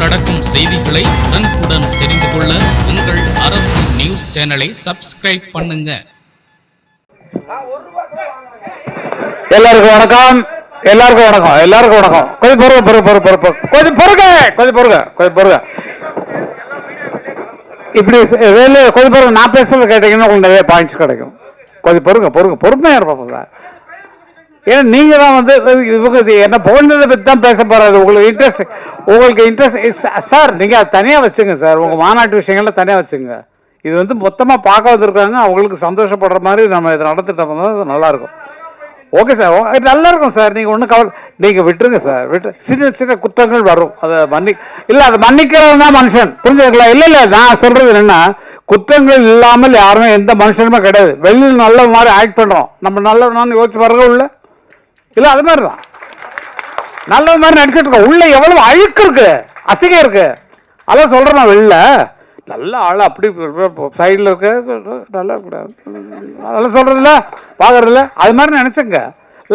நடக்கும் செய்திகளை உடனுக்குடன் தெரிந்து கொள்ள உங்கள் அரசு நியூஸ் சேனலை சப்ஸ்கிரைப் பண்ணுங்க. எல்லாருக்கும் வணக்கம். எல்லாருக்கும் வணக்கம். எல்லாருக்கும் வணக்கம். கொஞ்சம் பொறுங்க பொறுங்க பொறுங்க பொறுங்க பொறுங்க. கொஞ்சம் பொறுங்க கொஞ்சம் பொறுங்க கொஞ்சம் பொறுங்க. இப்படி வேலை கொஞ்சம் பொறுங்க. நான் பேசுறது கேட்டீங்கன்னா உங்களுக்கு நிறைய பாயிண்ட்ஸ் கிடைக்கும். கொஞ்சம் பொறுங்க பொறுங்க. பொறுமையாக இருப்போம் சார் ஏன்னா நீங்க தான் வந்து இவங்க இது என்ன புகழ்ந்ததை பற்றி தான் பேச போறாரு. உங்களுக்கு இன்ட்ரெஸ்ட் உங்களுக்கு இன்ட்ரெஸ்ட் சார் நீங்க அதை தனியா வச்சுங்க சார் உங்க மாநாட்டு விஷயங்கள்ல தனியாக வச்சுங்க. இது வந்து மொத்தமாக பார்க்க வந்திருக்காங்க அவங்களுக்கு சந்தோஷப்படுற மாதிரி நம்ம இதை நடத்திட்டோம்னா அது நல்லா இருக்கும் ஓகே சார் ஓ- நல்லா இருக்கும் சார் நீங்கள் ஒன்றும் கவலை நீங்கள் விட்டுருங்க சார் விட்டு சின்ன சின்ன குற்றங்கள் வரும். அதை மன்னி இல்லை அதை மன்னிக்கிறவன் தான் மனுஷன். புரிஞ்சுக்கலாம் இல்லை இல்லை நான் சொல்கிறது என்னென்னா குற்றங்கள் இல்லாமல் யாருமே எந்த மனுஷனுமே கிடையாது. வெளியில் நல்ல மாதிரி ஆக்ட் பண்ணுறோம் நம்ம நல்லவனான்னு யோசிச்சு பாருங்க உள்ள இல்லை அது மாதிரி தான் நல்ல மாதிரி நடிச்சிட்டு இருக்கோம் உள்ள எவ்வளவு அழுக்கு இருக்கு. அசிங்கம் இருக்கு. அதான் சொல்றேன் நான் வெளில. நல்ல ஆள் அப்படி சைடில் இருக்க நல்லா இருக்கக்கூடாது அதெல்லாம் சொல்கிறதில்ல பார்க்குறதில்ல அது மாதிரி நினச்சிங்க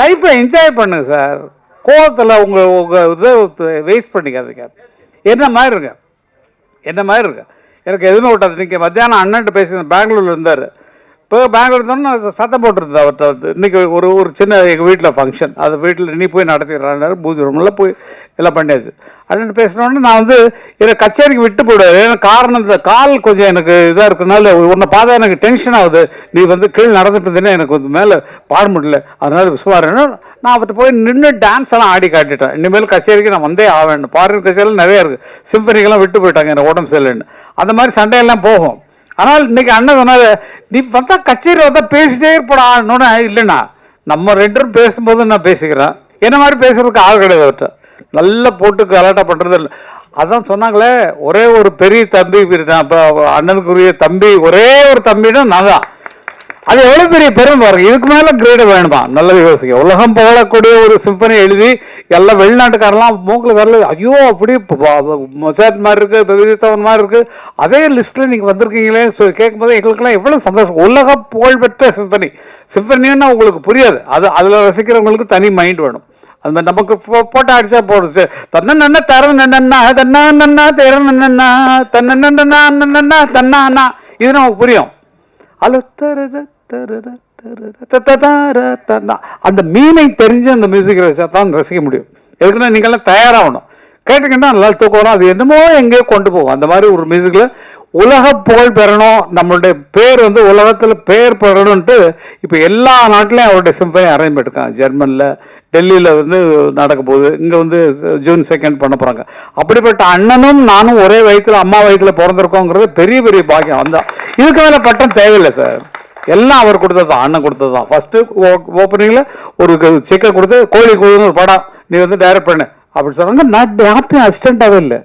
லைஃப்பை என்ஜாய் பண்ணுங்க சார் கோவத்தில் உங்கள் உங்கள் இதை வேஸ்ட் பண்ணிக்காதீங்க. என்ன மாதிரி இருக்கு என்ன மாதிரி இருக்கு எனக்கு எதுவுமே விட்டாது. நீங்கள் மத்தியானம் அண்ணன்ட்டு பேசி பெங்களூரில் இருந்தார். இப்போ பெங்களூர் இருந்தாலும் சத்தம் போட்டிருந்தேன் அவர்கிட்ட வந்து இன்னைக்கு ஒரு ஒரு சின்ன எங்கள் வீட்டில் ஃபங்க்ஷன் அது வீட்டில் நீ போய் நடத்திடுறாரு பூஜை ரூமில் போய் எல்லாம் பண்ணியாச்சு. அப்படின்னு பேசினோடனே நான் வந்து என்னை கச்சேரிக்கு விட்டு போயிடுவேன் ஏன்னா காரணம் இந்த கால் கொஞ்சம் எனக்கு இதாக இருக்கனால உன்னை பார்த்தா எனக்கு டென்ஷன் ஆகுது. நீ வந்து கீழே நடந்துட்டு இருந்தீங்கன்னா எனக்கு வந்து மேலே பாட முடியல. அதனால விசுவாரன்னு நான் அவர்கிட்ட போய் நின்று டான்ஸ் எல்லாம் ஆடி காட்டிட்டேன். இனிமேல் கச்சேரிக்கு நான் வந்தே ஆவேன் பாடல் கச்சேரியில் நிறைய இருக்குது சிம்பனிக்கெல்லாம் விட்டு போயிட்டாங்க எனக்கு உடம்பு சரியில்லைன்னு. அந்த மாதிரி சண்டையெல்லாம் போகும். ஆனால் இன்னைக்கு அண்ணன் சொன்னாரு நீ பார்த்தா கச்சேரி வந்தா பேசிட்டே இருப்படா இல்லைண்ணா நம்ம ரெண்டும் பேசும்போது நான் பேசிக்கிறேன். என்ன மாதிரி பேசுறதுக்கு ஆள் கிடையாது அவர்கிட்ட நல்லா போட்டு கலாட்டா பண்றது இல்லை. அதான் சொன்னாங்களே ஒரே ஒரு பெரிய தம்பி அண்ணனுக்குரிய தம்பி ஒரே ஒரு தம்பினா நான் தான். அது எவ்வளவு பெரிய பெருமை பாருங்க. இதுக்கு மேல கிரேடு வேணுமா? நல்லது யோசிக்க உலகம் புகழக்கூடிய ஒரு சிம்பனி எழுதி எல்லாம் வெளிநாட்டுக்காரெல்லாம் மூக்கில் வரல ஐயோ அப்படி மொசாத் மாதிரி இருக்கு விதித்தவன் மாதிரி இருக்கு. அதே லிஸ்ட்ல நீங்க வந்திருக்கீங்களே சொல்லி கேட்கும்போது எங்களுக்கெல்லாம் எவ்வளவு சந்தோஷம். உலக புகழ்பெற்ற சிம்பனி சிம்பனின்னா உங்களுக்கு புரியாது. அது அதுல ரசிக்கிறவங்களுக்கு தனி மைண்ட் வேணும். அது மாதிரி நமக்கு போ- போட்டோ அடிச்சா போடுச்சு தன்ன நன்ன தர நன்னா தன்னா நன்னா தேர நன்னா தன்ன நன்னா தன்னா அண்ணா இது நமக்கு புரியும். அல அந்த மீனை தெரிஞ்சு அந்த மியூசிக் வச்சா தான் ரசிக்க முடியும் எதுக்குன்னா நீங்கள்லாம் தயாராகணும் கேட்டுக்கிட்டா நல்லா தூக்கம் வரும் அது என்னமோ எங்கேயோ கொண்டு போகும் அந்த மாதிரி ஒரு மியூசிக்கில் உலக புகழ் பெறணும். நம்மளுடைய பேர் வந்து உலகத்தில் பேர் பெறணும்ட்டு இப்போ எல்லா நாட்டிலையும் அவருடைய சிம்பனி அரேஞ்ச் பண்ணிருக்காங்க. ஜெர்மனில் டெல்லியில் வந்து நடக்க போகுது. இங்கே வந்து ஜூன் செகண்ட் பண்ண போகிறாங்க அப்படிப்பட்ட அண்ணனும் நானும் ஒரே வயிற்றுல அம்மா வயிற்றுல பிறந்திருக்கோங்கிறது பெரிய பெரிய பாக்கியம். அந்த இதுக்கு மேலே பட்டம் தேவையில்லை சார். எல்லாம் அவர் கொடுத்தது தான் அண்ணன் கொடுத்தது தான். ஃபஸ்ட்டு ஓப்பனிங்கில் ஒரு செக்கை கொடுத்து கோழி கொடுன்னு ஒரு படம் நீ வந்து டைரக்ட் பண்ணு. அப்படின்னு சொன்னாங்க. நான் யார்ட்டையும் அசிஸ்டண்ட்டாகவே இல்லை.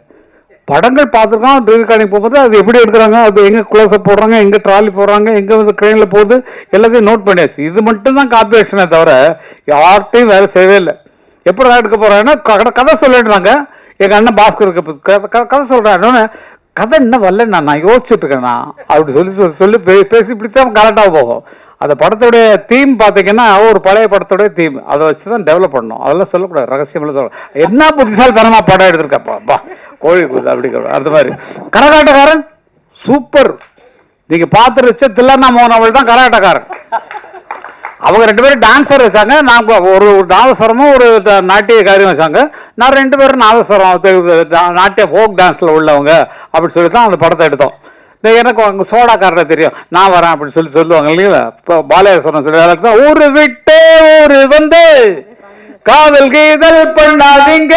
படங்கள் பார்த்துருக்கோம் ரீகார்டிங் போகும்போது அது எப்படி எடுக்கிறாங்க அது எங்கே க்ளோஸ்அப் போடுறாங்க எங்கே ட்ராலி போடுறாங்க எங்கே வந்து ட்ரெயினில் போகுது எல்லாத்தையும் நோட் பண்ணியாச்சு. இது மட்டும் தான் காப்பி ஆக்ஷனே தவிர யார்கிட்டையும் வேலை செய்யவே இல்லை. எப்படி எடுக்க போகிறாங்கன்னா கதை சொல்லிடுறாங்க. எங்கள் அண்ணன் பாஸ்கருக்கு இப்ப கதை- கதை- கதை கதை என்ன வரல நான் நான் யோசிச்சுட்டு அப்படி சொல்லி சொல்லி சொல்லி பே- பேசி பிடிச்சா கரெக்டாக போகும். அந்த படத்துடைய தீம் பார்த்தீங்கன்னா ஒரு பழைய படத்துடைய தீம் அதை வச்சு தான் டெவலப் பண்ணணும். அதெல்லாம் சொல்லக்கூடாது. ரகசியம் சொல்ல என்ன புத்திசாலித்தனமாக படம் எடுத்திருக்கப்பா கோழி குது அப்படி அந்த மாதிரி கரகாட்டக்காரன்? சூப்பர். நீங்க பார்த்து வச்ச தில்லண்ணா மோகன் அவள் தான் கரகாட்டக்காரன் அவங்க ரெண்டு பேரும் டான்ஸர் வச்சாங்க. நான் ஒரு நாதஸ்வரமும் ஒரு நாட்டிய காரியம் வச்சாங்க. நான் ரெண்டு பேரும் நாதஸ்வரம் நாட்டிய ஃபோக் டான்ஸ்ல உள்ளவங்க அப்படின்னு சொல்லி தான் அந்த படத்தை எடுத்தோம். எனக்கு அங்கே சோடாக்காரரை தெரியும். நான் வரேன் அப்படின்னு சொல்லி சொல்லுவாங்க இல்லைங்களா? இப்போ பாலயேஸ்வரன் சொல்லி தான். ஊரு விட்டு ஊரு வந்து காதல் கீதல் பண்ணாதீங்க.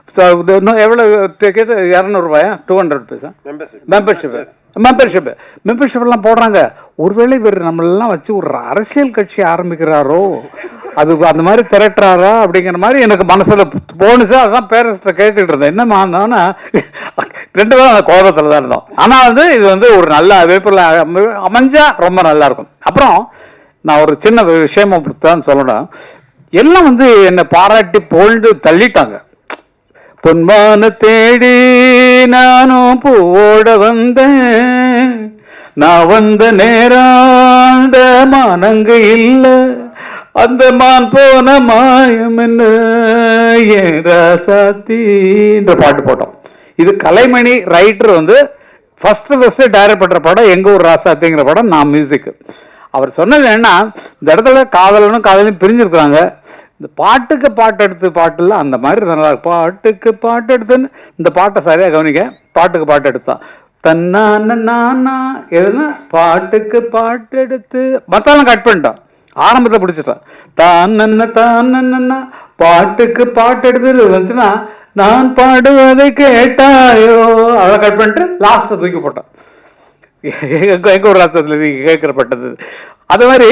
இன்னும் எவ்வளவு டிக்கெட் இரநூறுபாயா டூ ஹண்ட்ரட் பைசா மெம்பர்ஷிப் மெம்பர்ஷிப் மெம்பர்ஷிப் எல்லாம் போடுறாங்க. ஒருவேளை இவர் நம்மளெல்லாம் வச்சு ஒரு அரசியல் கட்சி ஆரம்பிக்கிறாரோ? அது அந்த மாதிரி திரட்டுறாரா? அப்படிங்கிற மாதிரி எனக்கு மனசுல போனுச்சு அதான் பேரண்ட்ஸ்ட கேட்டுட்டு இருந்தேன். என்னமானா ரெண்டு பேரும் அந்த கோபத்துல தான் இருந்தோம். ஆனா வந்து இது வந்து ஒரு நல்ல அமை- அமைஞ்சா ரொம்ப நல்லா இருக்கும். அப்புறம் நான் ஒரு சின்ன விஷயம் தான் சொல்லணும். எல்லாம் வந்து என்னை பாராட்டி புகழ்ந்து தள்ளிட்டாங்க. பொன்மான தேடி நானும் பூவோட வந்தேன். நான் வந்த நேராண்ட அந்த மானங்க இல்ல. அந்த மான் போன மாயம் என்ன? ஏன் ராசாத்தின்ற பாட்டு போட்டோம். இது கலைமணி ரைட்டர் வந்து ஃபர்ஸ்ட் ஃபர்ஸ்ட் டைரக்ட் பண்ணுற படம் எங்கள் ஊர் ராசாத்திங்கிற படம் நான் மியூசிக் அவர் சொன்னது என்ன இந்த இடத்துல காதலனும் காதலையும் பிரிஞ்சிருக்கிறாங்க. இந்த பாட்டுக்கு பாட்டு எடுத்து பாட்டுல அந்த மாதிரி நல்லா பாட்டுக்கு பாட்டு எடுத்துன்னு இந்த பாட்டை சரியா கவனிக்க பாட்டுக்கு பாட்டு எடுத்தான் தன்னான நானா எதுனா பாட்டுக்கு பாட்டு எடுத்து மத்தாலும் கட் பண்ணிட்டான். ஆரம்பத்தை பிடிச்சிட்டான். தான் நன்ன தான் பாட்டுக்கு பாட்டு எடுத்து வந்துச்சுன்னா நான் பாடுவதை கேட்டாயோ? அதை கட் பண்ணிட்டு லாஸ்ட்டை தூக்கி போட்டான். எங்க ஒரு ராஷ்டிரத்தில் நீங்க கேட்கப்பட்டது அது மாதிரி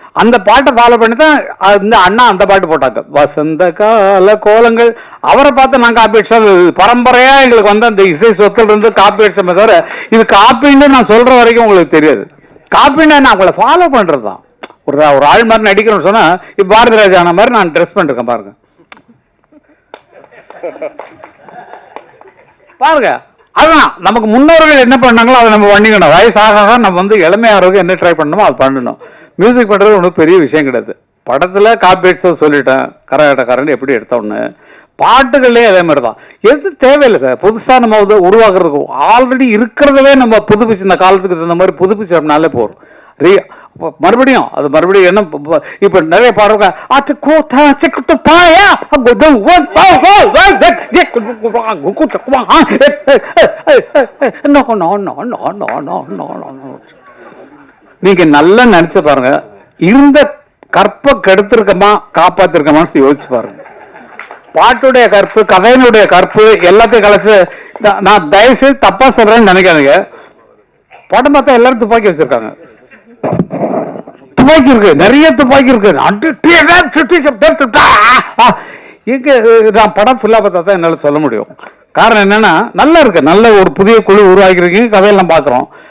அந்த பாட்டை ஃபாலோ பண்ணி தான் இந்த அண்ணா அந்த பாட்டு போட்டாங்க. வசந்த கால கோலங்கள். அவரை பார்த்து நான் காப்பி அடிச்சா பரம்பரையா எங்களுக்கு வந்து அந்த இசை சொத்துல இருந்து காப்பி அடிச்சமே தவிர இது காப்பின்னு நான் சொல்ற வரைக்கும் உங்களுக்கு தெரியாது. காப்பின்னா நான் உங்களை ஃபாலோ பண்றது தான். ஒரு ஒரு ஆள் மாதிரி நடிக்கணும்னு சொன்னா இப்ப பாரதி ராஜான மாதிரி நான் ட்ரெஸ் பண்ணிருக்கேன் பாருங்க. பாருங்க அதுதான். நமக்கு முன்னோர்கள் என்ன பண்ணாங்களோ அதை நம்ம பண்ணிக்கணும். வயசாக ஆக நம்ம வந்து இளமையாகிறதுக்கு என்ன ட்ரை பண்ணணுமோ அதை பண்ணணும். மியூசிக் பண்ணுறது ஒன்றும் பெரிய விஷயம் கிடையாது படத்தில் காப்பிரைட்ஸை சொல்லிட்டேன் கரகாட்டக்காரன் எப்படி எடுத்தோன்னு பாட்டுகள்லேயே அதே மாதிரி தான் எது தேவையில்லை சார் புதுசாக நம்ம வந்து உருவாக்குறதுக்கு ஆல்ரெடி இருக்கிறதவே நம்ம புதுப்பிச்சு இந்த காலத்துக்கு தகுந்த மாதிரி புதுப்பிச்சோம்னாலே போகிறோம் ரீ மறுபடியும் அது மறுபடியும் என்ன இப்போ நிறைய பாடுறாங்க அது கூட்டா சிக்கிட்டு பாயா no no no no no no no நீங்க நல்லா நினைச்சு பாருங்க. இருந்த கற்பை கெடுத்திருக்கமா காப்பாத்திருக்கமான்னு யோசிச்சு பாருங்க. பாட்டுடைய கற்பு கதையினுடைய கற்பு எல்லாத்தையும் கலைச்சு நான் தயவு செய்து தப்பா சொல்றேன்னு நினைக்காதீங்க. படம் பார்த்தா எல்லாரும் துப்பாக்கி வச்சிருக்காங்க. துப்பாக்கி இருக்கு நிறைய துப்பாக்கி இருக்கு. அட்டு நான் படம் ஃபுல்லா பார்த்தா தான் என்னால சொல்ல முடியும். காரணம் என்னன்னா நல்லா இருக்கு. நல்ல ஒரு புதிய குழு உருவாக்கிருக்கீங்க கதையெல்லாம் பாக்குறோம்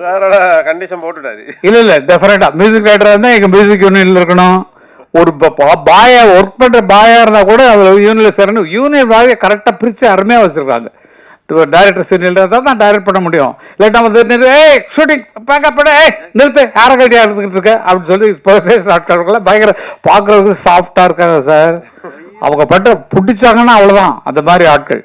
சாரோட கண்டிஷன் போட்டுட்டாரு இல்ல இல்ல டெஃபரெண்டா மியூசிக் ரைட்டரா இருந்தா எங்க மியூசிக் யூனியன்ல இருக்கணும். ஒரு பாயா ஒர்க் பண்ற பாயா இருந்தா கூட அதுல யூனியன்ல சேரணும். யூனியன் பாய கரெக்டா பிரிச்சு அருமையா வச்சிருக்காங்க. டைரக்டர் சீனியர் இருந்தால் தான் டைரக்ட் பண்ண முடியும். இல்லாட்டா வந்து ஏய் ஷூட்டிங் பேக்கப் பண்ண ஏய் நிறுத்து யார கட்டியாக இருந்துக்கிட்டு இருக்க? அப்படின்னு சொல்லி இப்போ பேசுற ஆட்கள் பயங்கர பார்க்குறதுக்கு சாஃப்டாக இருக்காங்க சார் அவங்க பட்டு பிடிச்சாங்கன்னா அவ்வளோதான் அந்த மாதிரி ஆட்கள்.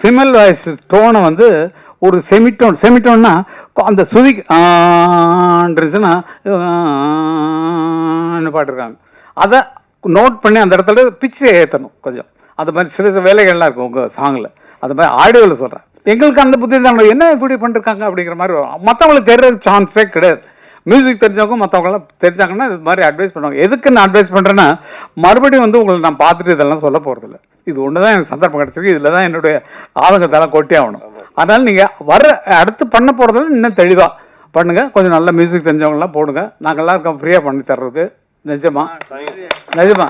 ஃபிமேல் வாய்ஸ் டோனை வந்து ஒரு செமிட்டோன் செமிட்டோன்னா அந்த சுதி ஆன்றதுன்னா பாட்டுருக்காங்க அதை நோட் பண்ணி அந்த இடத்துல பிச்சை ஏற்றணும் கொஞ்சம். அந்த மாதிரி சில சில வேலைகள்லாம் இருக்கும் உங்கள் சாங்கில் அது மாதிரி ஆடியோவில் சொல்கிறேன் எங்களுக்கு அந்த புத்தி தான் என்ன இப்படி பண்ணிருக்காங்க அப்படிங்கிற மாதிரி வரும். மற்றவங்களுக்கு தெரியற சான்ஸே கிடையாது. மியூசிக் தெரிஞ்சவங்க மற்றவங்களாம் தெரிஞ்சாங்கன்னா இது மாதிரி அட்வைஸ் பண்ணுவாங்க. எதுக்கு நான் அட்வைஸ் பண்ணுறேன்னா மறுபடியும் வந்து உங்களை நான் பார்த்துட்டு இதெல்லாம் சொல்ல போகிறதில்ல இது ஒன்று தான் எனக்கு சந்தர்ப்பம் கிடச்சிருக்கு. இதில் தான் என்னுடைய ஆதங்கத்தெல்லாம் கொட்டி ஆகணும். அதனால் நீங்கள் வர அடுத்து பண்ண போகிறதுல இன்னும் தெளிவாக பண்ணுங்கள் கொஞ்சம் நல்ல மியூசிக் தெரிஞ்சவங்களாம் போடுங்க. நாங்கள்லாம் இருக்கோம் ஃப்ரீயாக பண்ணி தர்றது. நிஜமா? நிஜமா.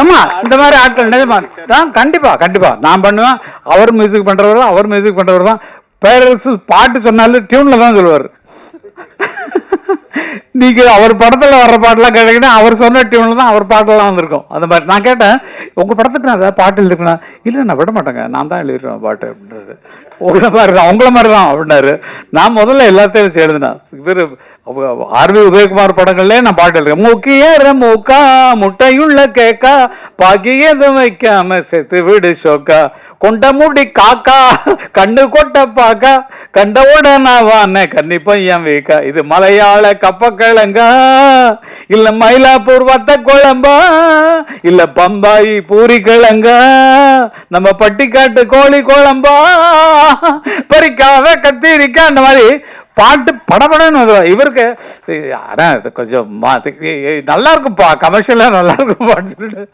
ஏமா இந்த மாதிரி ஆட்கள் நிஜமா. நான் கண்டிப்பாக கண்டிப்பாக நான் பண்ணுவேன். அவர் மியூசிக் பண்ணுறவர் தான் அவர் மியூசிக் பண்ணுறவர் தான். பேரரசு பாட்டு சொன்னாலும் டியூனில் தான் சொல்லுவார். நீங்க அவர் படத்துல வர்ற பாட்டெல்லாம் கேட்டீங்கன்னா அவர் சொன்ன டியூன்ல தான் அவர் பாட்டெல்லாம் வந்திருக்கும். அந்த மாதிரி நான் கேட்டேன் உங்க படத்துக்கு நான் ஏதாவது பாட்டு எழுதிருக்கேன்? இல்லை நான் விட மாட்டேங்க. நான் தான் எழுதிடுவேன் பாட்டு அப்படின்றது உங்களை மாதிரி தான் உங்களை மாதிரி தான் அப்படின்னாரு. நான் முதல்ல எல்லாத்தையும் வச்சு எழுதினேன். இவர் ஆர்வி உதயகுமார் படங்கள்லேயே நான் பாட்டு எழுதுறேன். முக்கிய மூக்கா முட்டையுள்ள கேக்கா பாக்கியதும் வைக்காம செத்து விடு ஷோக்கா கொண்ட மூடி காக்கா கண்ணு கொட்ட பாக்கா. கண்டவோட நான் வான வீக்கா. இது மலையாள கப்பக்கிழங்கா? இல்ல மயிலாப்பூர் வத்த குழம்பா இல்ல பம்பாய் பூரி கிழங்கா நம்ம பட்டிக்காட்டு கோழி குழம்பா? பறிக்காவ கத்திரிக்கா அந்த மாதிரி பாட்டு படபடன்னு வருவா. இவருக்கு அதான் கொஞ்சம் நல்லா இருக்கும்ப்பா கமர்ஷியலாக நல்லா இருக்கும்ப்பான்னு சொல்லிட்டு.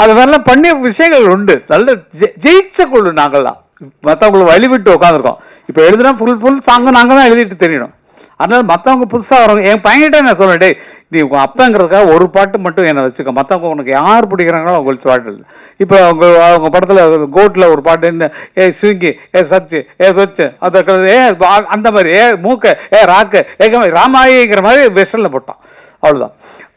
அது மாதிரிலாம் பண்ணிய விஷயங்கள் உண்டு. நல்ல ஜெயிச்ச குழு நாங்கள்லாம். மற்றவங்களை வழிவிட்டு உட்காந்துருக்கோம் இப்போ எழுதுனா ஃபுல் ஃபுல் சாங்கும் நாங்கள் தான் எழுதிட்டு தெரியணும் அதனால மற்றவங்க புதுசாக வரவங்க என் பையன்கிட்ட நான் சொல்லுவேன் டேய் நீ உங்கள் அப்பங்கிறதுக்காக ஒரு பாட்டு மட்டும் என்னை வச்சுக்க. மற்றவங்க உனக்கு யார் பிடிக்கிறாங்களோ அவங்களுக்கு பாட்டு இல்லை இப்போ அவங்க அவங்க படத்தில் கோட்டில் ஒரு பாட்டு என்ன ஏ ஸ்விங்கி ஏ சச்சு ஏ சொச்சு. அந்த ஏ அந்த மாதிரி ஏ மூக்க ஏ ராக்கு ஏ ராமாயிங்கிற மாதிரி வெஸ்டர்னில் போட்டான். அவ்வளோதான்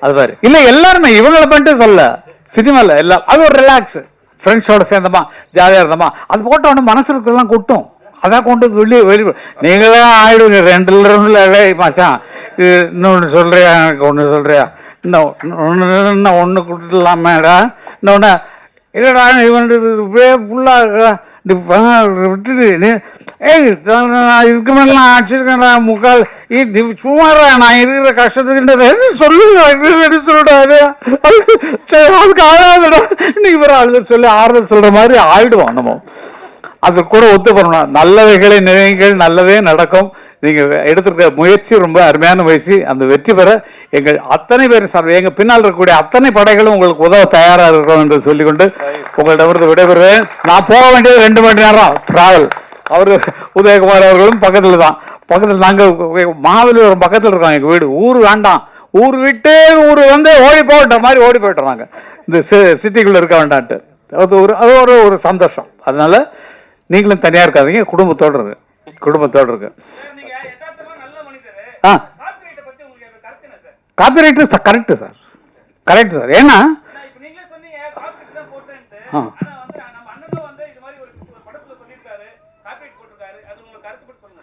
அது மாதிரி இல்ல எல்லாருமே இவங்களை பண்ணிட்டு சொல்ல சினிமால எல்லாம். அது ஒரு ரிலாக்ஸ் ஃப்ரெண்ட்ஸோட சேர்ந்தமா? ஜாலியா இருந்தமா? அது போட்ட உடனே மனசுக்குலாம் கொட்டும். அதான் கொண்டு வந்து வெளியே வெளியே. நீங்களே ஆயிடுங்க. ரெண்டுல ரெண்டுல மச்சான். இன்னொன்று சொல்றியா? எனக்கு ஒன்று சொல்றியா? இன்னும் ஒன்று இன்னும் ஒன்று கொடுத்துடலாமேடா. இன்னொன்று இல்லைடா இவன் இப்படியே ஃபுல்லாக விட்டுட்டு நீ- ஏய் நான் இதுக்கு மேலே நான் அடிச்சிருக்கேன்டா முக்கால் நீ சும்மாடா நான் இருக்கிற கஷ்டத்துக்கு என்ன சொல்லுங்க என்ன சொல்லிடாரு சரி அதுக்கு ஆளாதுடா நீங்க வேற அழுத சொல்லி ஆறுதல் சொல்ற மாதிரி ஆயிடுவோம் நம்ம அது கூட ஒத்து பண்ணணும் நல்லவைகளை நினைங்கள் நல்லதே நடக்கும் நீங்க எடுத்திருக்க முயற்சி ரொம்ப அருமையான முயற்சி அந்த வெற்றி பெற எங்கள் அத்தனை பேர் சார் எங்க பின்னால் இருக்கக்கூடிய அத்தனை படைகளும் உங்களுக்கு உதவ தயாரா இருக்கிறோம் என்று சொல்லிக்கொண்டு உங்களிடமிருந்து விடைபெறுவேன் நான் போக வேண்டியது ரெண்டு மணி நேரம் டிராவல் அவரு உதயகுமார் அவர்களும் பக்கத்துல தான். பக்கத்துல நாங்க மாவலிபுரம் பக்கத்துல இருக்கோம். எங்க வீடு. ஊர் வேண்டாம். ஊர் விட்டு ஊர் வந்து ஓடி போகிட்ட மாதிரி ஓடி போயிட்டோம் நாங்க இந்த சிட்டிக்குள்ள இருக்க வேண்டான்ட்டு. அது ஒரு அது ஒரு ஒரு சந்தோஷம். அதனால நீங்களும் தனியா இருக்காதீங்க. குடும்பத்தோட இருக்கு குடும்பத்தோட இருக்கு ஆ. காப்பிரைட்டை கரெக்ட் சார். Correct sir. ஏன்னா நீங்களே ஆ. ஆனா வந்து நம்ம அண்ணனும் வந்து இது மாதிரி ஒரு ஒரு படத்துல சொல்லியிருக்காரு காப்பிரைட் போட்டிருக்காரு அது உங்களுக்கு கருத்து பற்றி சொல்லுங்க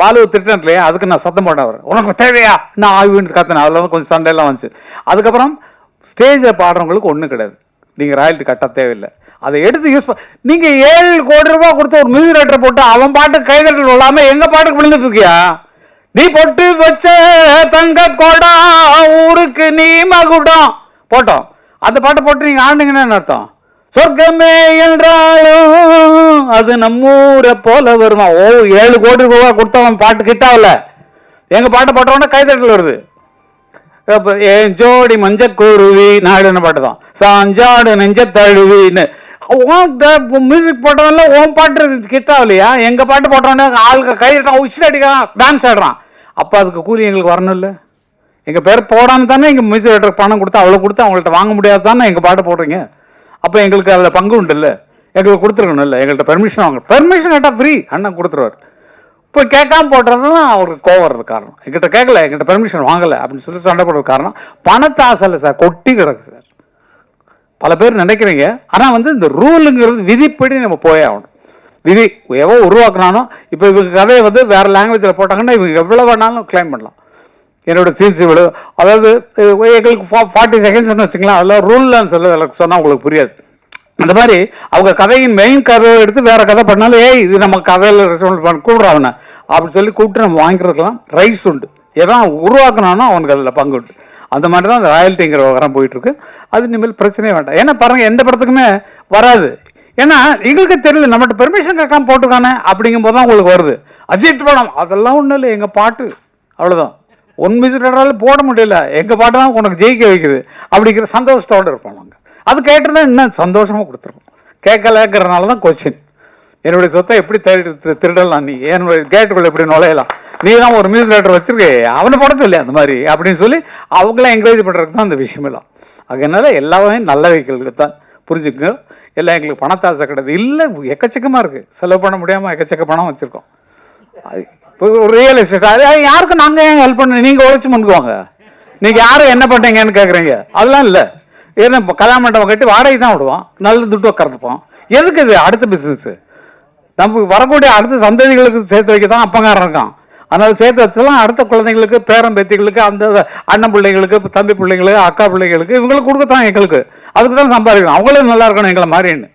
பாலு திட்டினேன் இல்லையா அதுக்கு நான் சத்தம் போட்டேன் அவர். உனக்கு தேவையா? நான் ஆய்வுன்னு கத்தினேன் அதில் வந்து கொஞ்சம் சண்டையெல்லாம் வந்துச்சு. அதுக்கப்புறம் ஸ்டேஜில் பாடுறவங்களுக்கு ஒன்றும் கிடையாது. நீங்கள் ராயல்ட்டி கட்ட தேவையில்லை. அதை எடுத்து யூஸ் பண்ண நீங்கள் ஏழு கோடி ரூபா கொடுத்து ஒரு மியூசிக் ரைட்டர் போட்டு அவன் பாட்டு கைதட்டல் விழாமல் எங்கள் பாட்டுக்கு விழுந்துட்டு இருக்கியா? நீ பொட்டு வச்ச தங்க கோடம் ஊருக்கு நீ மகுடம். போட்டோம். அந்த பாட்டை போட்டு நீங்கள் ஆடுனீங்கன்னா என்ன அர்த்தம்? சொர்க்கமே என்றாலும் அது நம்மூரை போல வருமா? ஓ ஏழு கோடி ரூபா கொடுத்தவன் பாட்டு கிட்டாவில். எங்க பாட்டை போட்டவொடனே கைதட்டல் வருது. என் ஜோடி மஞ்ச குருவி நாடுன்னு பாட்டு தான். சாஞ்சாடு நெஞ்ச தழுவின்னு மியூசிக் போட்டவன்ல உன் பாட்டு கிட்டாவில்லையா? எங்க பாட்டு போட்டவனே ஆளுக்கு கையிட்டான் உச்சில் அடிக்கிறான். டான்ஸ் ஆடுறான். அப்போ அதுக்கு கூலி எங்களுக்கு வரணும் இல்லை எங்கள் பேர் போடான்னு தானே எங்கள் மியூசிக் டைரக்டர் பணம் கொடுத்து அவ்வளோ கொடுத்து அவங்கள்ட்ட வாங்க முடியாது தானே எங்கள் பாட்டு போடுறீங்க? அப்போ எங்களுக்கு அதில் பங்கு உண்டு இல்லை எங்களுக்கு கொடுத்துருக்கணும் இல்லை. எங்கள்கிட்ட பெர்மிஷன் வாங்க பெர்மிஷன் கேட்டால் ஃப்ரீ அண்ணன் கொடுத்துருவாரு. இப்போ கேட்காம போடுறது தான் அவருக்கு கோவம் வர்றது காரணம். எங்கிட்ட கேட்கல. எங்கிட்ட பெர்மிஷன் வாங்கலை. அப்படின்னு சொல்லி சண்டை போடுறது காரணம். பணத்தை ஆசை இல்லை சார் கொட்டி கிடக்கு சார் பல பேர் நினைக்கிறீங்க. ஆனால் வந்து இந்த ரூலுங்கிறது விதிப்படி நம்ம போயே ஆகணும். விதி எவ்வளோ உருவாக்குனாலும் இப்போ இவங்க கதையை வந்து வேறு லாங்குவேஜில் போட்டாங்கன்னா இவங்க எவ்வளோ வேணாலும் கிளைம் பண்ணலாம். என்னோட சீன்ஸ் இவ்வளோ அதாவது அஹ், எங்களுக்கு ஃபார்ட்டி செகண்ட்ஸ்னு வச்சுக்கலாம் அதில் ரூல்னு சொல்ல சொன்னால் உங்களுக்கு புரியாது. அந்த மாதிரி அவங்க கதையின் மெயின் கதையை எடுத்து வேற கதை பண்ணாலும் ஏய் இது நம்ம கதையில் ரெஸ்பான்ஸ் பண்ண கூடுறான் அவனை. அப்படின்னு சொல்லி கூப்பிட்டு நம்ம வாங்கிக்கிறதுலாம் ரைட்ஸ் உண்டு. எதான் உருவாக்குனானோ அவனுக்கு அதில் பங்கு உண்டு. அந்த மாதிரி தான் அந்த ராயல்ட்டிங்கிற விவகாரம் போயிட்டுருக்கு. அது இனிமேல் பிரச்சனையே வேண்டாம். ஏன்னா பாருங்கள் எந்த படத்துக்குமே வராது. ஏன்னா எங்களுக்கு தெரியல நம்மகிட்ட பெர்மிஷன் கேட்காம போட்டுக்கானே அப்படிங்கும்போது தான் உங்களுக்கு வருது. அஜித் படம் அதெல்லாம் ஒன்றும் இல்லை எங்கள் பாட்டு. அவ்வளோதான் ஒன் மியூசிக் போட முடியல. எங்கள் பாட்டு தான் உனக்கு ஜெயிக்க வைக்குது. அப்படிங்கிற சந்தோஷத்தோடு இருப்போம் நாங்கள் அது கேட்டிருந்தா இன்னும் சந்தோஷமாக கொடுத்துருக்கோம் கேட்கலங்கிறனால தான் கொஸ்டின் என்னுடைய சொத்தை எப்படி திரு திருடலாம் நீ? என்னுடைய கேட்டுக்குள்ளே எப்படி நுழையலாம்? நீ தான் ஒரு மியூசிக் டைரக்டர் வச்சிருக்கே. அவனை போட சொல்லி அந்த மாதிரி அப்படின்னு சொல்லி அவங்கள என்கரேஜ் பண்ணுறதுக்கு தான் அந்த விஷயமெல்லாம் அதனால எல்லாமே நல்ல வைக்கிறதுக்கு தான். புரிஞ்சுக்கோங்க. எல்லாம் எங்களுக்கு பணத்தாசை கிடையாது. இல்லை எக்கச்சக்கமாக இருக்குது செலவு பண்ண முடியாமல் எக்கச்சக்க பணம் வச்சுருக்கோம். அது ஒரு ரியல் எஸ்டேட் அது யாருக்கும் நாங்கள் ஏன் ஹெல்ப் பண்ண நீங்கள் உழைச்சி முன்னுக்குவாங்க. நீங்கள் யாரும் என்ன பண்ணுறீங்கன்னு கேட்குறீங்க அதெல்லாம் இல்லை. ஏன்னா இப்போ கல்யாண மண்டபம் கட்டி வாடகை தான் விடுவோம். நல்ல துட்டு உட்காந்துப்போம் எதுக்கு இது அடுத்த பிஸ்னஸ் நமக்கு வரக்கூடிய அடுத்த சந்ததிகளுக்கு சேர்த்து வைக்க தான் அப்பங்காரன் இருக்கான். அதனால் சேர்த்து வச்செல்லாம் அடுத்த குழந்தைங்களுக்கு பேரன் பேத்திகளுக்கு அந்த அண்ணன் பிள்ளைங்களுக்கு தம்பி பிள்ளைங்களுக்கு அக்கா பிள்ளைங்களுக்கு இவங்களுக்கு கொடுக்கத்தான் எங்களுக்கு. அதுக்கு தான் சம்பாதிக்கணும். அவங்களும் நல்லா இருக்கணும் எங்களை மாதிரின்னு.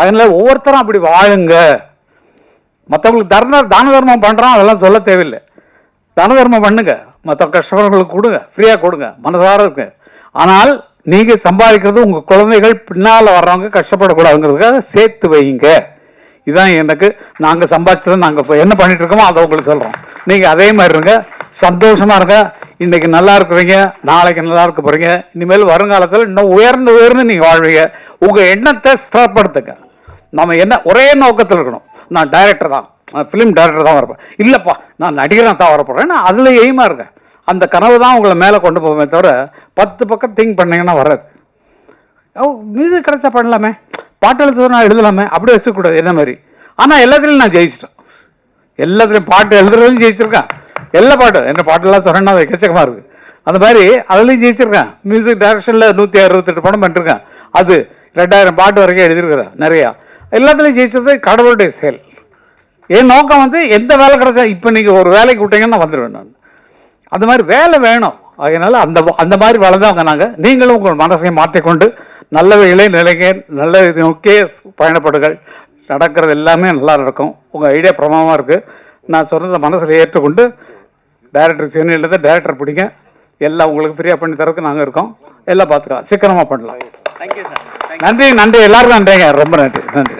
அதனால ஒவ்வொருத்தரும் அப்படி வாழுங்க. மற்றவங்களுக்கு தர்ண தான தர்மம் பண்ணுறோம் அதெல்லாம் சொல்ல தேவையில்லை. தான தர்மம் பண்ணுங்க. மற்ற கஷ்டப்படுறவங்களுக்கு கொடுங்க. ஃப்ரீயாக கொடுங்க. மனசார இருக்கு ஆனால் நீங்கள் சம்பாதிக்கிறது உங்கள் குழந்தைகள் பின்னால் வர்றவங்க கஷ்டப்படக்கூடாதுங்கிறதுக்காக சேர்த்து வைங்க. இதான் எனக்கு நாங்கள் சம்பாதிச்சதை நாங்கள் இப்போ என்ன பண்ணிட்டு இருக்கோமோ அதை உங்களுக்கு சொல்கிறோம் நீங்கள் அதே மாதிரி இருங்க. சந்தோஷமாக இருங்க. இன்றைக்கி நல்லா இருக்கிறீங்க. நாளைக்கு நல்லா இருக்க போகிறீங்க இனிமேல் வருங்காலத்தில் இன்னும் உயர்ந்து உயர்ந்து நீங்கள் வாழ்வீங்க. உங்கள் எண்ணத்தை ஸ்திரப்படுத்துங்க. நம்ம என்ன ஒரே நோக்கத்தில் இருக்கணும். நான் டைரக்டர் தான். நான் ஃபிலிம் டைரக்டர் தான் வரப்பேன் இல்லைப்பா நான் நடிகராக தான் வரப்போறேன். நான் அதில் எய்மாக இருக்கேன். அந்த கனவு தான் உங்களை மேலே கொண்டு போவேன் தவிர பத்து பக்கம் திங்க் பண்ணீங்கன்னா வராது. ஓ மியூசிக் கிடைச்சா பண்ணலாமே. பாட்டு எழுத நான் எழுதலாமே. அப்படி வச்சுக்கூடாது என்ன மாதிரி. ஆனால் எல்லாத்துலேயும் நான் ஜெயிச்சிட்டேன். எல்லாத்துலேயும் பாட்டு எழுதுறதுலையும் ஜெயிச்சிருக்கேன். எல்லா பாட்டும் என்ன பாட்டெல்லாம் சொன்னா எக்கச்சக்கமாக இருக்குது அந்த மாதிரி அதுலேயும் ஜெயிச்சிருக்கேன். மியூசிக் டைரக்ஷனில் நூற்றி அறுபத்தெட்டு படம் பண்ணிருக்கேன். அது ரெண்டாயிரம் பாட்டு வரைக்கும் எழுதியிருக்கிறேன் நிறையா. எல்லாத்துலேயும் ஜெயிச்சது கடவுளுடைய செயல். என் நோக்கம் வந்து எந்த வேலை கிடைச்சா இப்போ நீங்கள் ஒரு வேலைக்கு விட்டீங்கன்னா நான் வந்துடுவேன் நான். அந்த மாதிரி வேலை வேணும். அதனால் அந்த அந்த மாதிரி வளர்ந்தவங்க நாங்கள் நீங்களும் உங்கள் மனசையும் மாற்றிக்கொண்டு நல்ல இளை நிலைங்க நல்ல நோக்கே பயணப்படுங்கள். நடக்கிறது எல்லாமே நல்லா நடக்கும். உங்கள் ஐடியா பிரமாதமாக இருக்குது நான் சொன்னதை மனசில் ஏற்றுக்கொண்டு டைரக்டர் சென்னையில் தான் டைரக்டர் பிடிங்க. எல்லாம் உங்களுக்கு ஃப்ரீயாக பண்ணி தரதுக்கு நாங்கள் இருக்கோம். எல்லாம் பார்த்துக்கலாம். சீக்கிரமாக பண்ணலாம். நன்றி நன்றி. எல்லாருக்கும் நன்றிங்க. ரொம்ப நன்றி நன்றி